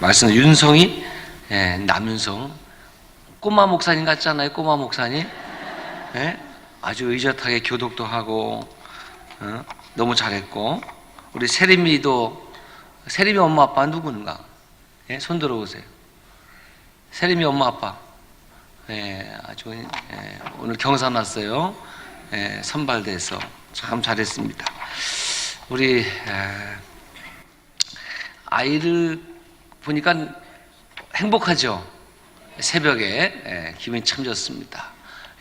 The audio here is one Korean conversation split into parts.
말씀 윤성이? 예, 남윤성. 꼬마 목사님 같잖아요? 꼬마 목사님? 예? 아주 의젓하게 교독도 하고 어? 너무 잘했고. 우리 세림이도 세림이 엄마 아빠 누군가? 예? 손 들어보세요. 세림이 엄마 아빠. 예, 아주 예, 오늘 경사 났어요. 예, 선발돼서 참 잘했습니다. 우리 에, 아이를 보니까 행복하죠. 새벽에 예, 기분이 참 좋습니다.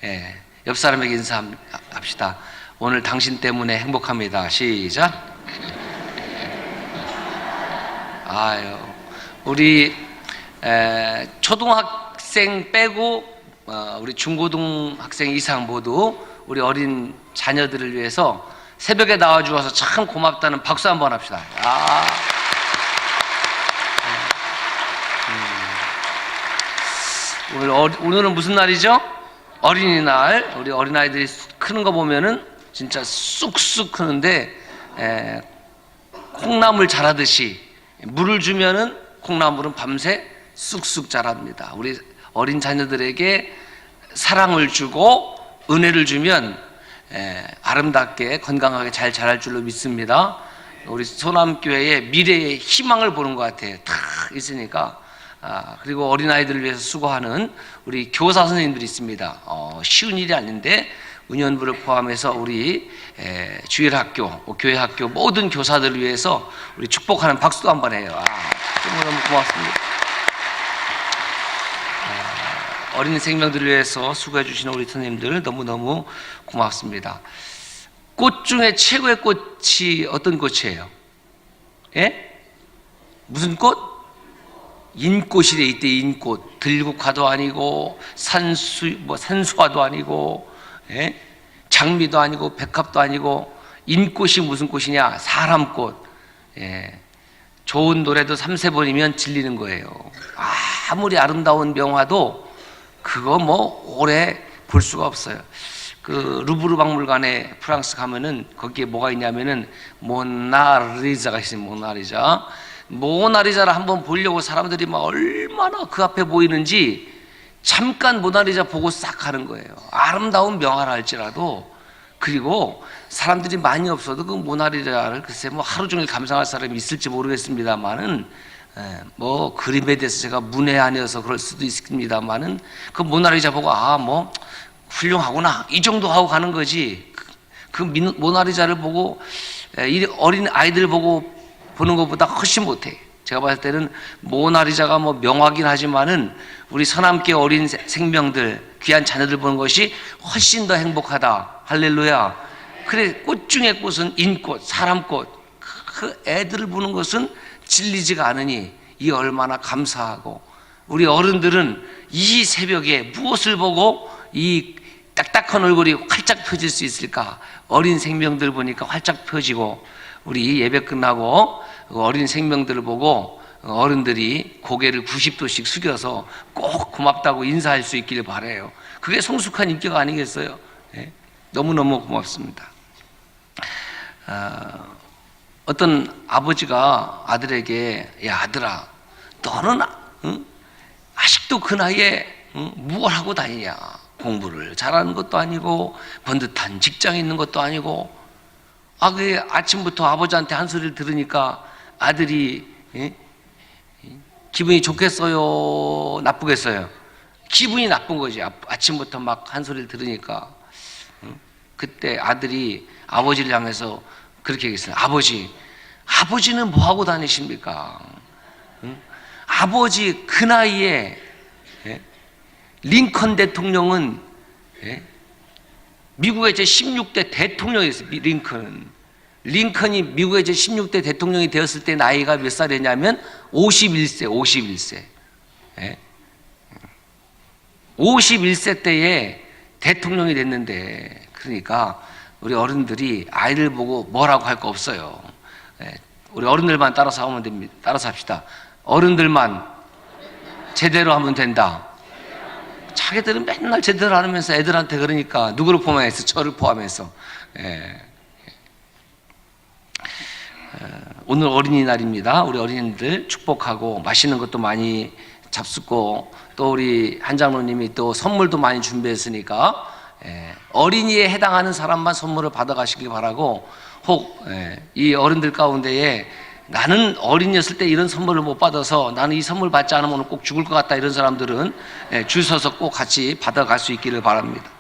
예, 옆 사람에게 인사합시다. 오늘 당신 때문에 행복합니다. 시작. 아유, 우리 에, 초등학생 빼고 어, 우리 중고등학생 이상 모두 우리 어린 자녀들을 위해서 새벽에 나와 주어서 참 고맙다는 박수 한번 합시다. 아. 오늘 어, 오늘은 무슨 날이죠? 어린이날. 우리 어린아이들이 크는 거 보면은 진짜 쑥쑥 크는데 에, 콩나물 자라듯이 물을 주면은 콩나물은 밤새 쑥쑥 자랍니다. 우리 어린 자녀들에게 사랑을 주고 은혜를 주면 에, 아름답게 건강하게 잘 자랄 줄로 믿습니다. 우리 소남교회의 미래의 희망을 보는 것 같아요. 다 있으니까. 아, 그리고 어린아이들을 위해서 수고하는 우리 교사 선생님들이 있습니다. 어, 쉬운 일이 아닌데 은연부를 포함해서 우리 에, 주일학교, 어, 교회학교 모든 교사들을 위해서 우리 축복하는 박수도 한 번 해요. 아, 너무너무 고맙습니다. 아, 어린 생명들을 위해서 수고해 주시는 우리 선생님들 너무너무 고맙습니다. 꽃 중에 최고의 꽃이 어떤 꽃이에요? 예? 무슨 꽃? 인꽃이래 이때 인꽃. 들국화도 아니고 산수 뭐 산수화도 아니고 예? 장미도 아니고 백합도 아니고 인꽃이 무슨 꽃이냐? 사람꽃. 예. 좋은 노래도 삼세 번이면 질리는 거예요. 아무리 아름다운 명화도 그거 뭐 오래 볼 수가 없어요. 그 루브르 박물관에 프랑스 가면은 거기에 뭐가 있냐면은 모나리자가 있어요 모나리자 모나리자를 한번 보려고 사람들이 막 얼마나 그 앞에 보이는지 잠깐 모나리자 보고 싹 가는 거예요. 아름다운 명화를 할지라도. 그리고 사람들이 많이 없어도 그 모나리자를 글쎄 뭐 하루 종일 감상할 사람이 있을지 모르겠습니다만은 예, 뭐 그림에 대해서 제가 문외 아니어서 그럴 수도 있습니다만은 그 모나리자 보고 아 뭐 훌륭하구나. 이 정도 하고 가는 거지. 그 민- 모나리자를 보고 예, 이 어린 아이들 보고 보는 것보다 훨씬 못해. 제가 봤을 때는 모나리자가 뭐 명하긴 하지만은 우리 서남계 어린 세- 생명들, 귀한 자녀들 보는 것이 훨씬 더 행복하다. 할렐루야. 그래, 꽃 중에 꽃은 인꽃, 사람꽃. 그- 그 애들을 보는 것은 질리지가 않으니 이 얼마나 감사하고 우리 어른들은 이 새벽에 무엇을 보고 이 딱딱한 얼굴이 활짝 펴질 수 있을까? 어린 생명들 보니까 활짝 펴지고 우리 예배 끝나고 그 어린 생명들을 보고 어른들이 고개를 90도씩 숙여서 꼭 고맙다고 인사할 수 있기를 바래요. 그게 성숙한 인격 아니겠어요? 예? 너무너무 고맙습니다. 아, 어떤 아버지가 아들에게 야 아들아 너는 응? 아직도 그 나이에 응? 무엇 하고 다니냐 공부를 잘하는 것도 아니고 번듯한 직장에 있는 것도 아니고 아, 그 아침부터 아버지한테 한 소리를 들으니까 아들이 예? 기분이 좋겠어요, 나쁘겠어요? 기분이 나쁜 거지. 아- 아침부터 막 한 소리를 들으니까 응? 그때 아들이 아버지를 향해서 그렇게 얘기했어요. 아버지, 아버지는 뭐 하고 다니십니까? 응? 아버지 그 나이에 예? 링컨 대통령은 예? 미국의 제 16대 대통령이었어요. 미- 링컨. 링컨이 미국의 제 16대 대통령이 되었을 때 나이가 몇 살이냐면 51세, 51세. 예? 51세 때에 대통령이 됐는데, 그러니까 우리 어른들이 아이를 보고 뭐라고 할 거 없어요. 예, 우리 어른들만 따라서 하면 됩니다. 따라서 합시다. 어른들만 제대로 하면 된다. 자기들은 맨날 제대로 하면서 애들한테 그러니까 누구를 포함해서 저를 포함해서 예. 오늘 어린이날입니다. 우리 어린이들 축복하고 맛있는 것도 많이 잡수고 또 우리 한장로님이 또 선물도 많이 준비했으니까 예, 어린이에 해당하는 사람만 선물을 받아가시길 바라고 혹 이 어른들 가운데에 나는 어린이였을 때 이런 선물을 못 받아서 나는 이 선물 받지 않으면 꼭 죽을 것 같다 이런 사람들은 예, 줄 서서 꼭 같이 받아갈 수 있기를 바랍니다.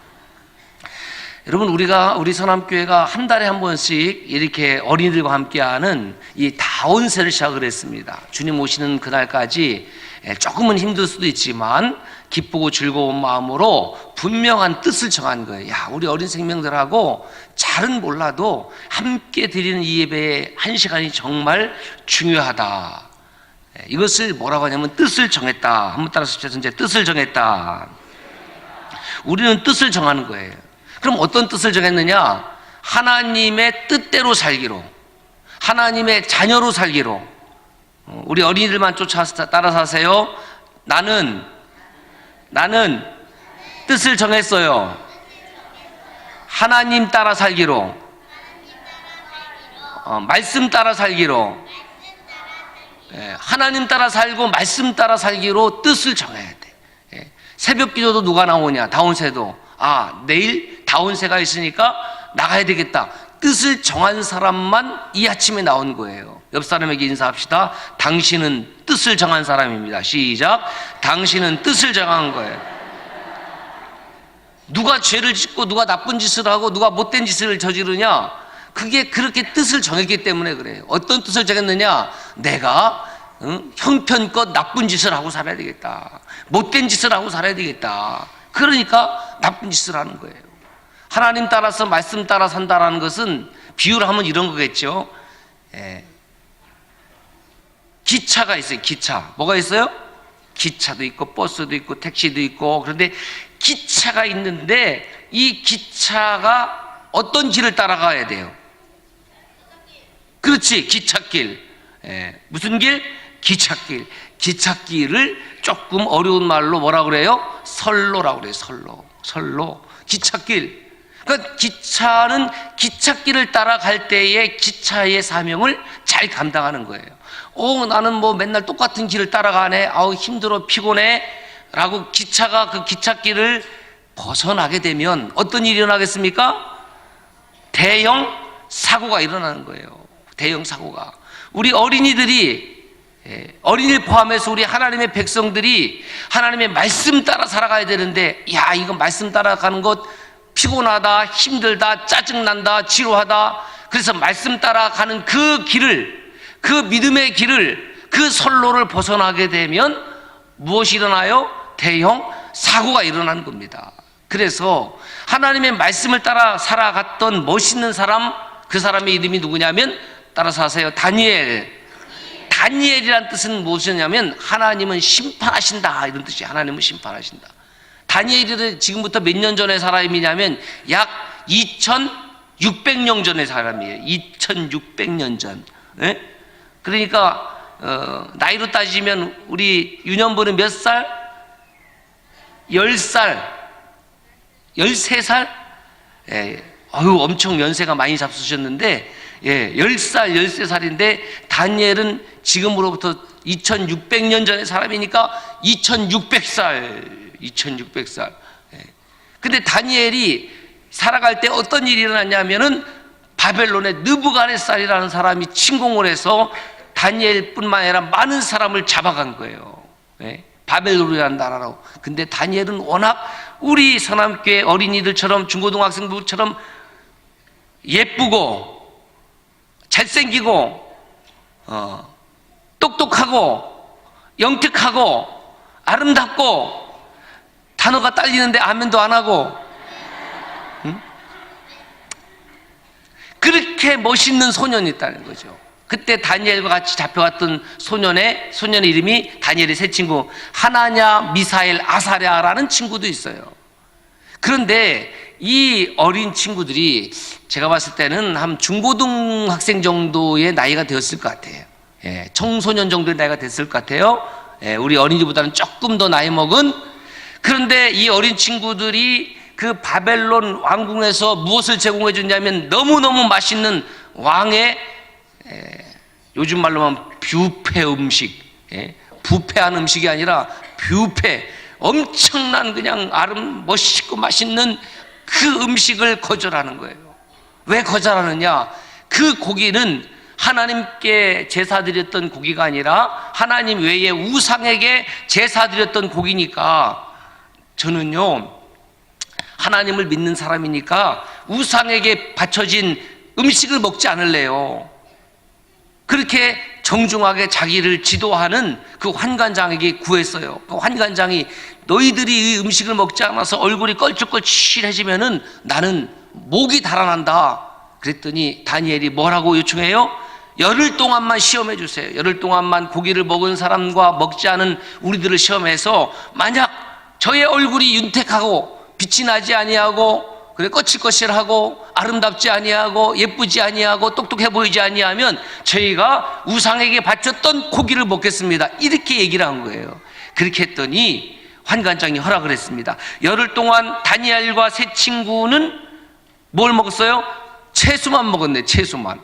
여러분 우리가 우리 선암교회가 한 달에 한 번씩 이렇게 어린이들과 함께하는 이 다운세를 시작을 했습니다. 주님 오시는 그날까지 예, 조금은 힘들 수도 있지만 기쁘고 즐거운 마음으로 분명한 뜻을 정한 거예요. 야, 우리 어린 생명들하고 잘은 몰라도 함께 드리는 이 예배의 한 시간이 정말 중요하다. 예, 이것을 뭐라고 하냐면 뜻을 정했다. 한번 따라서 이제 뜻을 정했다. 우리는 뜻을 정하는 거예요. 그럼 어떤 뜻을 정했느냐? 하나님의 뜻대로 살기로, 하나님의 자녀로 살기로. 어, 우리 어린이들만 쫓아 따라 사세요. 나는 나는 뜻을 정했어요. 하나님 따라 살기로, 어, 말씀 따라 살기로, 예, 하나님 따라 살고 말씀 따라 살기로 뜻을 정해야 돼. 예, 새벽 기도도 누가 나오냐? 다운세도. 아, 내일 다운세가 있으니까 나가야 되겠다. 뜻을 정한 사람만 이 아침에 나온 거예요. 옆 사람에게 인사합시다. 당신은 뜻을 정한 사람입니다. 시작. 당신은 뜻을 정한 거예요. 누가 죄를 짓고 누가 나쁜 짓을 하고 누가 못된 짓을 저지르냐? 그게 그렇게 뜻을 정했기 때문에 그래요. 어떤 뜻을 정했느냐? 내가 응? 형편껏 나쁜 짓을 하고 살아야 되겠다. 못된 짓을 하고 살아야 되겠다. 그러니까 나쁜 짓을 하는 거예요. 하나님 따라서 말씀 따라 산다라는 것은 비유를 하면 이런 거겠죠. 예. 기차가 있어요. 기차. 뭐가 있어요? 기차도 있고 버스도 있고 택시도 있고 그런데 기차가 있는데 이 기차가 어떤 길을 따라가야 돼요? 그렇지 기찻길. 예. 무슨 길? 기찻길. 기찻길을 조금 어려운 말로 뭐라 그래요? 선로라고 그래요. 선로. 선로. 기찻길. 그러니까 기차는 기찻길을 따라갈 때에 기차의 사명을 잘 감당하는 거예요. 오, 나는 뭐 맨날 똑같은 길을 따라가네. 아우, 힘들어, 피곤해. 라고 기차가 그 기찻길을 벗어나게 되면 어떤 일이 일어나겠습니까? 대형 사고가 일어나는 거예요. 대형 사고가. 우리 어린이들이 예, 어린이를 포함해서 우리 하나님의 백성들이 하나님의 말씀 따라 살아가야 되는데, 야, 이거 말씀 따라가는 것 피곤하다, 힘들다, 짜증난다, 지루하다. 그래서 말씀 따라가는 그 길을, 그 믿음의 길을, 그 선로를 벗어나게 되면 무엇이 일어나요? 대형 사고가 일어나는 겁니다. 그래서 하나님의 말씀을 따라 살아갔던 멋있는 사람, 그 사람의 이름이 누구냐면 따라서 하세요. 다니엘. 다니엘이란 뜻은 무엇이냐면 하나님은 심판하신다 이런 뜻이 하나님은 심판하신다. 다니엘이 지금부터 몇 년 전의 사람이냐면 약 2600년 전의 사람이에요. 2600년 전. 네? 그러니까 어, 나이로 따지면 우리 유년부는 몇 살? 10살, 13살? 예, 어유 엄청 연세가 많이 잡수셨는데 예, 10살, 13살인데 다니엘은 지금으로부터 2600년 전의 사람이니까 2600살, 2600살. 예. 근데 다니엘이 살아갈 때 어떤 일이 일어났냐면은 바벨론의 느부갓네살이라는 사람이 침공을 해서 다니엘뿐만 아니라 많은 사람을 잡아간 거예요. 예? 바벨론이라는 나라로. 근데 다니엘은 워낙 우리 서남교회 어린이들처럼 중고등학생들처럼 예쁘고 잘생기고 어, 똑똑하고 영특하고 아름답고 단어가 딸리는데 아멘도 안 하고 응? 그렇게 멋있는 소년이 있다는 거죠. 그때 다니엘과 같이 잡혀갔던 소년의 소년의 이름이 다니엘의 세 친구 하나냐, 미사엘, 아사랴라는 친구도 있어요. 그런데 이 어린 친구들이 제가 봤을 때는 한 중고등학생 정도의 나이가 되었을 것 같아요. 예, 청소년 정도의 나이가 됐을 것 같아요. 예, 우리 어린이보다는 조금 더 나이 먹은 그런데 이 어린 친구들이 그 바벨론 왕궁에서 무엇을 제공해 줬냐면 너무너무 맛있는 왕의 예, 요즘 말로 하면 뷔페 음식, 예? 부패한 음식이 아니라 뷔페, 엄청난 그냥 아름 멋있고 맛있는 그 음식을 거절하는 거예요. 왜 거절하느냐? 그 고기는 하나님께 제사 드렸던 고기가 아니라 하나님 외에 우상에게 제사 드렸던 고기니까 저는요, 하나님을 믿는 사람이니까 우상에게 바쳐진 음식을 먹지 않을래요. 그렇게 정중하게 자기를 지도하는 그 환관장에게 구했어요. 그 환관장이 너희들이 이 음식을 먹지 않아서 얼굴이 껄쭉껄쭉해지면은 나는 목이 달아난다. 그랬더니 다니엘이 뭐라고 요청해요? 열흘 동안만 시험해 주세요. 열흘 동안만 고기를 먹은 사람과 먹지 않은 우리들을 시험해서 만약 저의 얼굴이 윤택하고 빛이 나지 아니하고 그래 거칠거칠하고 아름답지 아니하고 예쁘지 아니하고 똑똑해 보이지 아니하면 저희가 우상에게 바쳤던 고기를 먹겠습니다. 이렇게 얘기를 한 거예요. 그렇게 했더니 환관장이 허락을 했습니다. 열흘 동안 다니엘과 세 친구는 뭘 먹었어요? 채소만 먹었네, 채소만.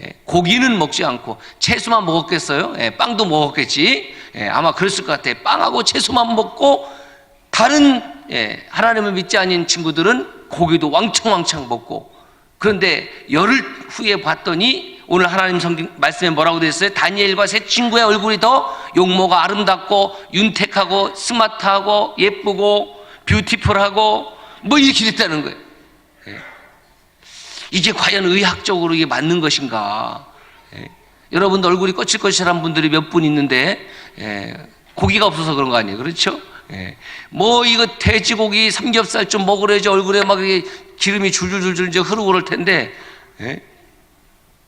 예, 고기는 먹지 않고 채소만 먹었겠어요? 예, 빵도 먹었겠지. 예, 아마 그랬을 것 같아. 빵하고 채소만 먹고 다른 예, 하나님을 믿지 않은 친구들은 고기도 왕창왕창 먹고 그런데 열흘 후에 봤더니 오늘 하나님 성경 말씀에 뭐라고 되어 있어요? 다니엘과 세 친구의 얼굴이 더 용모가 아름답고 윤택하고 스마트하고 예쁘고 뷰티풀하고 뭐 이렇게 됐다는 거예요. 예. 이게 과연 의학적으로 이게 맞는 것인가? 예. 여러분들 얼굴이 거칠거칠한 분들이 몇 분 있는데 예. 고기가 없어서 그런 거 아니에요? 그렇죠? 예. 뭐 이거 돼지고기 삼겹살 좀 먹으려지 얼굴에 막 기름이 줄줄줄줄 이제 흐르고 그럴 텐데 예.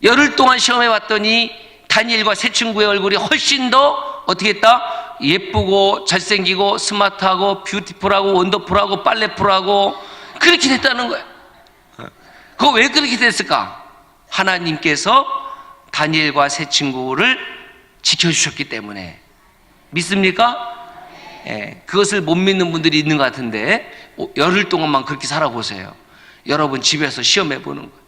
열흘 동안 시험해 봤더니 다니엘과 세 친구의 얼굴이 훨씬 더 어떻게 했다? 예쁘고 잘생기고 스마트하고 뷰티풀하고 원더풀하고 빨래풀하고 그렇게 됐다는 거예요. 그거 왜 그렇게 됐을까? 하나님께서 다니엘과 세 친구를 지켜주셨기 때문에 믿습니까? 예, 그것을 못 믿는 분들이 있는 것 같은데 오, 열흘 동안만 그렇게 살아보세요. 여러분 집에서 시험해 보는 거예요.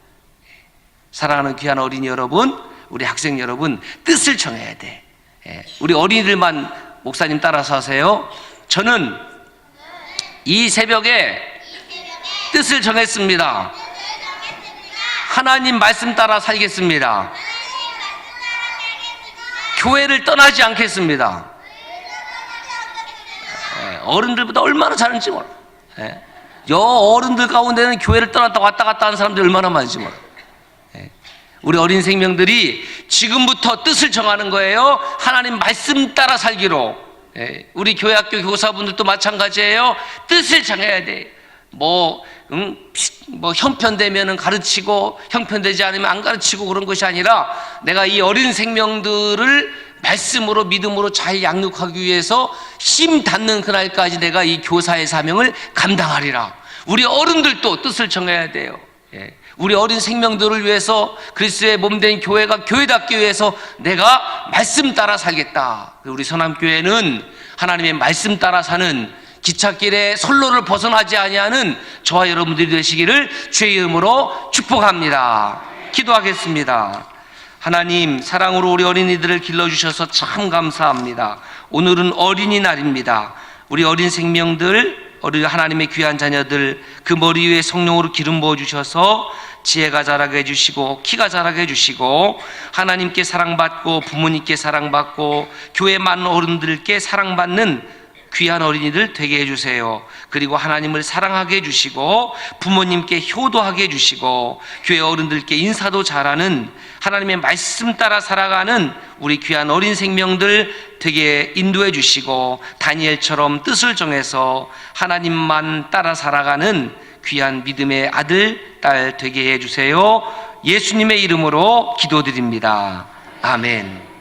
사랑하는 귀한 어린이 여러분, 우리 학생 여러분 뜻을 정해야 돼. 예, 우리 어린이들만 목사님 따라서 하세요. 저는 이 새벽에 뜻을 정했습니다. 하나님 말씀 따라 살겠습니다. 교회를 떠나지 않겠습니다. 예, 어른들보다 얼마나 잘하는지 몰라. 예. 여 어른들 가운데는 교회를 떠났다 왔다 갔다 하는 사람들이 얼마나 많은지 몰라. 예. 우리 어린 생명들이 지금부터 뜻을 정하는 거예요. 하나님 말씀 따라 살기로. 예. 우리 교회 학교 교사분들도 마찬가지예요. 뜻을 정해야 돼. 뭐, 음, 뭐 형편되면은 가르치고 형편되지 않으면 안 가르치고 그런 것이 아니라 내가 이 어린 생명들을 말씀으로 믿음으로 잘 양육하기 위해서 힘 닿는 그날까지 내가 이 교사의 사명을 감당하리라. 우리 어른들도 뜻을 정해야 돼요. 예. 우리 어린 생명들을 위해서 그리스도의 몸된 교회가 교회답기 위해서 내가 말씀 따라 살겠다. 우리 선암교회는 하나님의 말씀 따라 사는 기찻길에 선로를 벗어나지 아니하는 저와 여러분들이 되시기를 주의 이름으로 축복합니다. 기도하겠습니다. 하나님 사랑으로 우리 어린이들을 길러주셔서 참 감사합니다. 오늘은 어린이날입니다. 우리 어린 생명들, 우리 하나님의 귀한 자녀들 그 머리 위에 성령으로 기름 부어 주셔서 지혜가 자라게 해주시고 키가 자라게 해주시고 하나님께 사랑받고 부모님께 사랑받고 교회 많은 어른들께 사랑받는 귀한 어린이들 되게 해주세요. 그리고 하나님을 사랑하게 해주시고 부모님께 효도하게 해주시고 교회 어른들께 인사도 잘하는 하나님의 말씀 따라 살아가는 우리 귀한 어린 생명들 되게 인도해 주시고 다니엘처럼 뜻을 정해서 하나님만 따라 살아가는 귀한 믿음의 아들, 딸 되게 해주세요. 예수님의 이름으로 기도드립니다. 아멘.